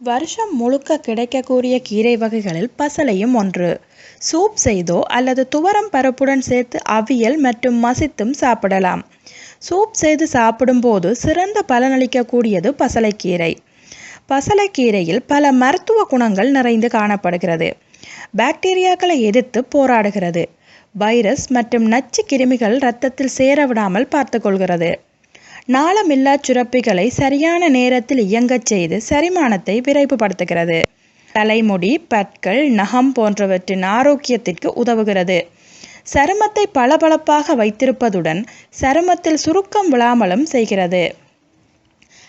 வருஷம் முழுக்க கிடைக்கக்கூடிய கீரை வகைகளில் பசலையும் ஒன்று. சூப் செய்தோ அல்லது துவரம் பருப்புடன் சேர்த்து அவியல் மற்றும் மசித்தும் சாப்பிடலாம். சூப் செய்து சாப்பிடும்போது சிறந்த பலனளிக்கக்கூடியது பசலைக்கீரை. பசலைக்கீரையில் பல மருத்துவ குணங்கள் நிறைந்து காணப்படுகிறது. பாக்டீரியாக்களை எதிர்த்து போராடுகிறது. வைரஸ் மற்றும் நச்சு கிருமிகள் இரத்தத்தில் சேர விடாமல் பார்த்துக்கொள்கிறது நாளமில்லா சுரப்பிகளை சரியான நேரத்தில் இயங்கச் செய்து செரிமானத்தை விரைவுபடுத்துகிறது. தலைமுடி பற்கள் நகம் போன்றவற்றின் ஆரோக்கியத்திற்கு உதவுகிறது. சருமத்தை பளபளப்பாக வைத்திருப்பதுடன் சருமத்தில் சுருக்கம் விழாமலும் செய்கிறது.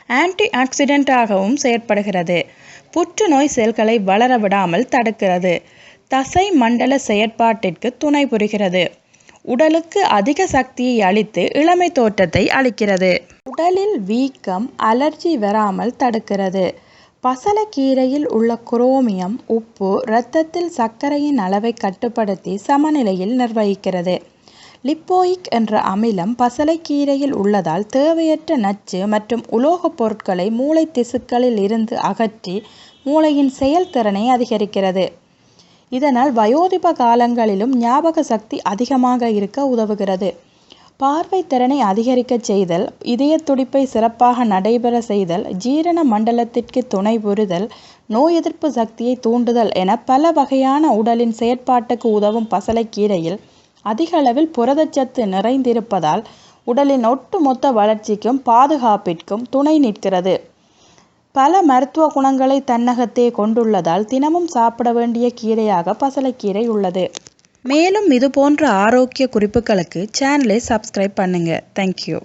ஆன்டி ஆக்சிடென்டாகவும் செயற்படுகிறது. புற்றுநோய் செல்களை வளர விடாமல் தடுக்கிறது. தசை மண்டல செயற்பாட்டிற்கு துணை புரிகிறது. உடலுக்கு அதிக சக்தியை அளித்து இளமை தோற்றத்தை அளிக்கிறது. உடலில் வீக்கம் அலர்ஜி வராமல் தடுக்கிறது. பசலக்கீரையில் உள்ள குரோமியம் உப்பு இரத்தத்தில் சர்க்கரையின் அளவை கட்டுப்படுத்தி சமநிலையில் நிர்வகிக்கிறது. லிப்போயிக் என்ற அமிலம் பசலைக்கீரையில் உள்ளதால் தேவையற்ற நச்சு மற்றும் உலோகப் பொருட்களை மூளை திசுக்களில் இருந்து அகற்றி மூளையின் செயல்திறனை அதிகரிக்கிறது. இதனால் வயோதிப காலங்களிலும் ஞாபக சக்தி அதிகமாக இருக்க உதவுகிறது. பார்வை திறனை அதிகரிக்கச் செய்தல் இதய துடிப்பை சிறப்பாக நடைபெற செய்தல் ஜீரண மண்டலத்திற்கு துணை புரிதல் நோய் எதிர்ப்பு சக்தியை தூண்டுதல் என பல வகையான உடலின் செயற்பாட்டுக்கு உதவும் பசலைக்கீரையில் அதிக அளவில் புரதச்சத்து நிறைந்திருப்பதால் உடலின் ஒட்டுமொத்த வளர்ச்சிக்கும் பாதுகாப்பிற்கும் துணை நிற்கிறது. பல மருத்துவ குணங்களை தன்னகத்தே கொண்டுள்ளதால் தினமும் சாப்பிட வேண்டிய கீரையாக பசலைக்கீரை உள்ளது. மேலும் இது போன்ற ஆரோக்கிய குறிப்புகளுக்கு சேனலை சப்ஸ்கிரைப் பண்ணுங்கள் தேங்க்யூ